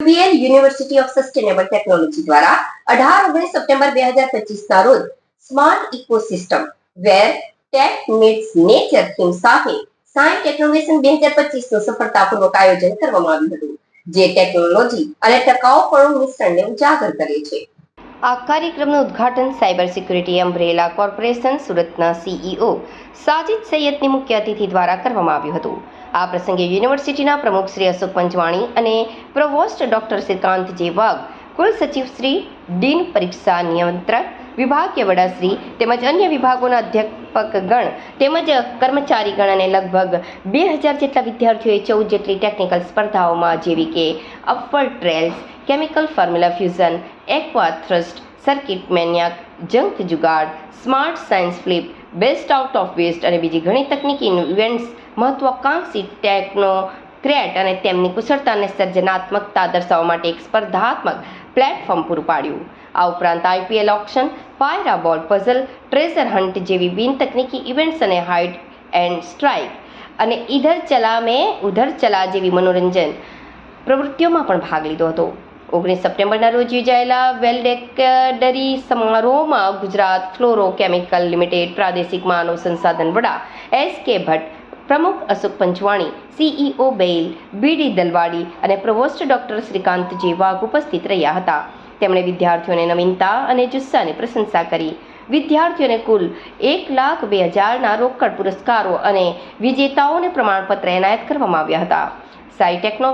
UPL university of sustainable technology દ્વારા અઢાર ઓગણીસ સપ્ટેમ્બર બે હજાર પચીસ ના રોજ smart ecosystem, where, tech meets, nature theme સાથે સાયન્સ ટેકનોવેશન બે હજાર પચીસનું સફળતાપૂર્વક આયોજન કરવામાં આવ્યું હતું, જે ટેકનોલોજી અને ટકાઉપણું મિશ્રણને ઉજાગર કરે છે. આ કાર્યક્રમનું ઉદ્ઘાટન સાયબર સિક્યુરિટી અમ્બ્રેલા કોર્પોરેશન સુરતના સીઈઓ સાજિદ સૈયદની મુખ્ય અતિથિ દ્વારા કરવામાં આવ્યું હતું. આ પ્રસંગે યુનિવર્સિટીના પ્રમુખ શ્રી અશોક પંચવાણી અને પ્રોવોસ્ટ ડોક્ટર શ્રીકાંત જે વાઘ કુલ સચિવ શ્રી ડીન પરીક્ષા નિયંત્રક વિભાગીય વડાશ્રી તેમજ અન્ય વિભાગોના અધ્યાપકગણ તેમજ કર્મચારીગણ અને લગભગ બે હજાર જેટલા વિદ્યાર્થીઓએ ચૌદ જેટલી ટેકનિકલ સ્પર્ધાઓમાં જેવી કે upper trails chemical formula fusion aqua thrust circuit maniac junk jugaad smart science flip best out of waste અને બીજી ઘણી તકનીકી ઇવેન્ટ્સ મહત્વાકાંક્ષી ટેકનો ક્રેટ અને તેમની કુશળતા અને સર્જનાત્મકતા દર્શાવવા માટે એક સ્પર્ધાત્મક પ્લેટફોર્મ પૂરું પાડ્યું. આ ઉપરાંત આઈપીએલ ઓક્શન, પાયરા બોલ પઝલ, ટ્રેઝર હન્ટ જેવી બિન તકનીકી ઇવેન્ટ્સ અને હાઇડ એન્ડ સ્ટ્રાઇક. અને ઇધર ચલા મેં ઉધર ચલા જેવી મનોરંજન પ્રવૃત્તિઓમાં પણ ભાગ લીધો હતો. ઓગણીસ સપ્ટેમ્બરના રોજ યોજાયેલા વેલડેકડરી સમારોહમાં ગુજરાત ફ્લોરો કેમિકલ લિમિટેડ પ્રાદેશિક માનવ સંસાધન વડા એસ કે ભટ્ટ, પ્રમુખ અશોક પંચવાણી, સીઈઓ બેઇલ બીડી દલવાડી અને પ્રવોસ્ટ ડોક્ટર શ્રીકાંત જે વાઘ ઉપસ્થિત રહ્યા હતા. તેમણે વિદ્યાર્થીઓને નવીનતા અને જુસ્સાની પ્રશંસા કરી. વિદ્યાર્થીઓને કુલ એક લાખ બે હજારના રોકડ પુરસ્કારો અને વિજેતાઓને પ્રમાણપત્ર એનાયત કરવામાં આવ્યા હતા. સાઈ ટેકનો